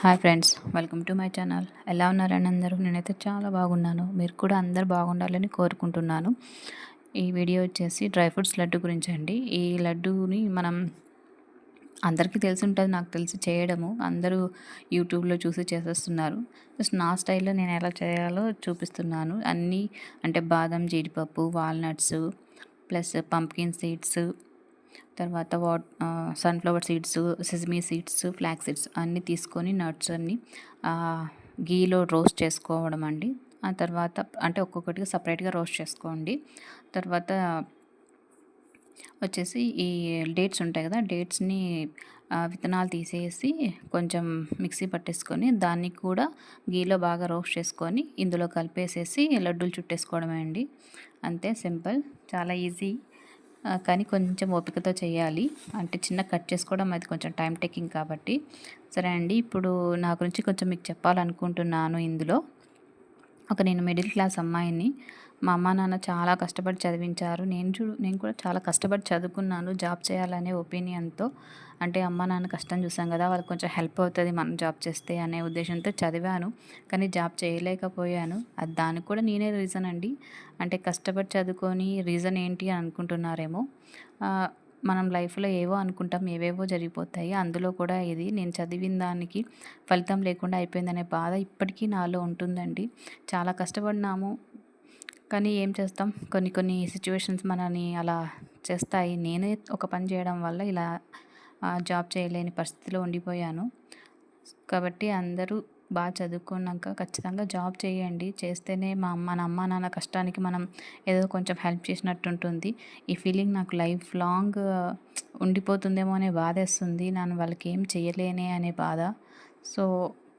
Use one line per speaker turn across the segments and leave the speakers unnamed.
Hi friends welcome to my channel. ఎలా ఉన్నారని అందరూ? నేనైతే చాలా బాగున్నాను. మీరు కూడా అందరు బాగుండాలని కోరుకుంటున్నాను. ఈ వీడియో వచ్చేసి డ్రై ఫ్రూట్స్ లడ్డు గురించి అండి. ఈ లడ్డూని మనం అందరికీ తెలిసి ఉంటుంది నాకు తెలిసి చేయడము. అందరూ యూట్యూబ్లో చూసి చేసేస్తున్నారు. జస్ట్ నా స్టైల్లో నేను ఎలా చేయాలో చూపిస్తున్నాను. అన్నీ అంటే బాదం జీడిపప్పు వాల్నట్స్ ప్లస్ పంప్కిన్ సీడ్స్ తర్వాత what sunflower seeds sesame seeds flax seeds అన్నీ తీసుకొని నట్స్ అన్నీ గీలో రోస్ట్ చేసుకోవడం అండి. ఆ తర్వాత అంటే ఒక్కొక్కటిగా సపరేట్గా రోస్ట్ చేసుకోండి. తర్వాత వచ్చేసి ఈ డేట్స్ ఉంటాయి కదా డేట్స్ని విత్తనాలు తీసేసి కొంచెం మిక్సీ పట్టేసుకొని దాన్ని కూడా గీలో బాగా రోస్ట్ చేసుకొని ఇందులో కలిపేసేసి లడ్డూలు చుట్టేసుకోవడమే అండి. అంతే సింపుల్. చాలా ఈజీ. కానీ కొంచెం ఓపికతో చేయాలి. అంటే చిన్న కట్ చేసుకోవడం అది కొంచెం టైం టేకింగ్ కాబట్టి. సరే అండి ఇప్పుడు నా గురించి కొంచెం మీకు చెప్పాలనుకుంటున్నాను ఇందులో. ఒక నేను మిడిల్ క్లాస్ అమ్మాయిని. మా అమ్మ నాన్న చాలా కష్టపడి చదివించారు. నేను చూ నేను కూడా చాలా కష్టపడి చదువుకున్నాను. జాబ్ చేయాలనే ఒపీనియన్తో. అంటే అమ్మ నాన్న కష్టం చూసాం కదా వాళ్ళకి కొంచెం హెల్ప్ అవుతుంది మనం జాబ్ చేస్తే అనే ఉద్దేశంతో చదివాను. కానీ జాబ్ చేయలేకపోయాను. అది దానికి కూడా నేనే రీజన్ అండి. అంటే కష్టపడి చదువుకొని రీజన్ ఏంటి అని అనుకుంటున్నారేమో. మనం లైఫ్లో ఏవో అనుకుంటాం ఏవేవో జరిగిపోతాయి. అందులో కూడా ఇది నేను చదివిన దానికి ఫలితం లేకుండా అయిపోయిందనే బాధ ఇప్పటికీ నాలో ఉంటుందండి. చాలా కష్టపడినాము. కానీ ఏం చేస్తాం? కొన్ని కొన్ని సిచ్యువేషన్స్ మనని అలా చేస్తాయి. నేనే ఒక పని చేయడం వల్ల ఇలా జాబ్ చేయలేని పరిస్థితిలో ఉండిపోయాను. కాబట్టి అందరూ బాగా చదువుకున్నాక ఖచ్చితంగా జాబ్ చేయండి. చేస్తేనే మా మన అమ్మ నాన్న కష్టానికి మనం ఏదో కొంచెం హెల్ప్ చేసినట్టు ఉంటుంది ఈ ఫీలింగ్ నాకు లైఫ్ లాంగ్ ఉండిపోతుందేమో అనే బాధ వేస్తుంది నేను వాళ్ళకి ఏం చేయలేనే అనే బాధ. సో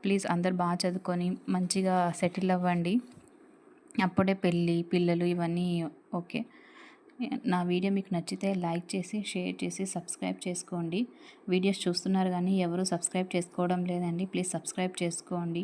ప్లీజ్ అందరు బాగా చదువుకొని మంచిగా సెటిల్ అవ్వండి. అప్పుడే పెళ్ళి పిల్లలు ఇవన్నీ ఓకే. నా వీడియో మీకు నచ్చితే లైక్ చేసి షేర్ చేసి సబ్స్క్రైబ్ చేసుకోండి. వీడియోస్ చూస్తున్నారు కానీ ఎవరు సబ్స్క్రైబ్ చేసుకోవడం లేదండి. ప్లీజ్ సబ్స్క్రైబ్ చేసుకోండి.